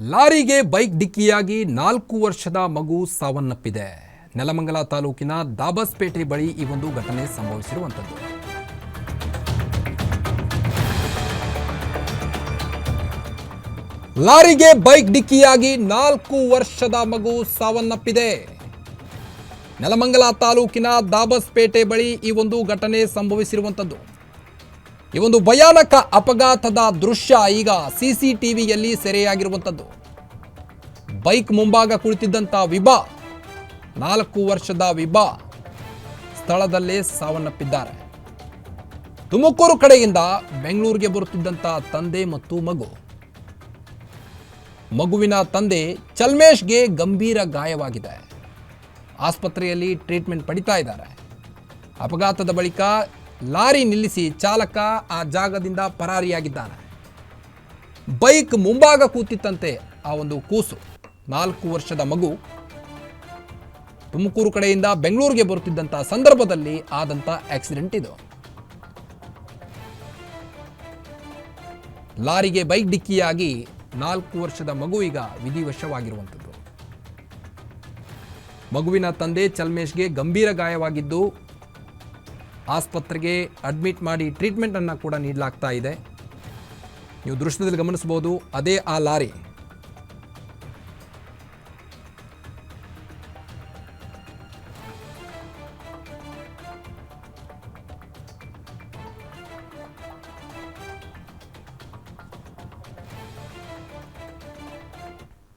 ಲಾರಿಗೆ ಬೈಕ್ ಡಿಕ್ಕಿಯಾಗಿ ನಾಲ್ಕು ವರ್ಷದ ಮಗು ಸಾವನ್ನಪ್ಪಿದೆ. ನೆಲಮಂಗಲ ತಾಲೂಕಿನ ದಾಬಸ್ಪೇಟೆ ಬಳಿ ಈ ಒಂದು ಘಟನೆ ಸಂಭವಿಸಿರುವಂಥದ್ದು. ಲಾರಿಗೆ ಬೈಕ್ ಡಿಕ್ಕಿಯಾಗಿ ನಾಲ್ಕು ವರ್ಷದ ಮಗು ಸಾವನ್ನಪ್ಪಿದೆ. ನೆಲಮಂಗಲ ತಾಲೂಕಿನ ದಾಬಸ್ಪೇಟೆ ಬಳಿ ಈ ಒಂದು ಘಟನೆ ಸಂಭವಿಸಿರುವಂಥದ್ದು. ಈ ಒಂದು ಭಯಾನಕ ಅಪಘಾತದ ದೃಶ್ಯ ಈಗ ಸಿಸಿ ಟಿವಿಯಲ್ಲಿ ಸೆರೆಯಾಗಿರುವಂಥದ್ದು. ಬೈಕ್ ಮುಂಭಾಗ ಕುಳಿತಿದ್ದಂಥ ವಿಭಾ, ನಾಲ್ಕು ವರ್ಷದ ವಿಭಾ ಸ್ಥಳದಲ್ಲೇ ಸಾವನ್ನಪ್ಪಿದ್ದಾರೆ. ತುಮಕೂರು ಕಡೆಯಿಂದ ಬೆಂಗಳೂರಿಗೆ ಬರುತ್ತಿದ್ದಂಥ ತಂದೆ ಮತ್ತು ಮಗು. ಮಗುವಿನ ತಂದೆ ಚಲ್ಮೇಶ್ಗೆ ಗಂಭೀರ ಗಾಯವಾಗಿದೆ. ಆಸ್ಪತ್ರೆಯಲ್ಲಿ ಟ್ರೀಟ್ಮೆಂಟ್ ಪಡಿತಾ ಇದ್ದಾರೆ. ಅಪಘಾತದ ಬಳಿಕ ಲಾರಿ ನಿಲ್ಲಿಸಿ ಚಾಲಕ ಆ ಜಾಗದಿಂದ ಪರಾರಿಯಾಗಿದ್ದಾನೆ. ಬೈಕ್ ಮುಂಭಾಗ ಕೂತಿತ್ತಂತೆ ಆ ಒಂದು ಕೂಸು. ನಾಲ್ಕು ವರ್ಷದ ಮಗು ತುಮಕೂರು ಕಡೆಯಿಂದ ಬೆಂಗಳೂರಿಗೆ ಬರುತ್ತಿದ್ದಂಥ ಸಂದರ್ಭದಲ್ಲಿ ಆದಂಥ ಆಕ್ಸಿಡೆಂಟ್ ಇದು. ಲಾರಿಗೆ ಬೈಕ್ ಡಿಕ್ಕಿಯಾಗಿ ನಾಲ್ಕು ವರ್ಷದ ಮಗು ಈಗ ವಿಧಿವಶವಾಗಿರುವಂಥದ್ದು ಮಗುವಿನ ತಂದೆ ಚಲ್ಮೇಶ್ಗೆ ಗಂಭೀರ ಗಾಯವಾಗಿದ್ದು ಆಸ್ಪತ್ರೆಗೆ ಅಡ್ಮಿಟ್ ಮಾಡಿ ಟ್ರೀಟ್ಮೆಂಟನ್ನು ಕೂಡ ನೀಡಲಾಗ್ತಾ ಇದೆ. ನೀವು ದೃಶ್ಯದಲ್ಲಿ ಗಮನಿಸ್ಬೋದು ಅದೇ ಆ ಲಾರಿ.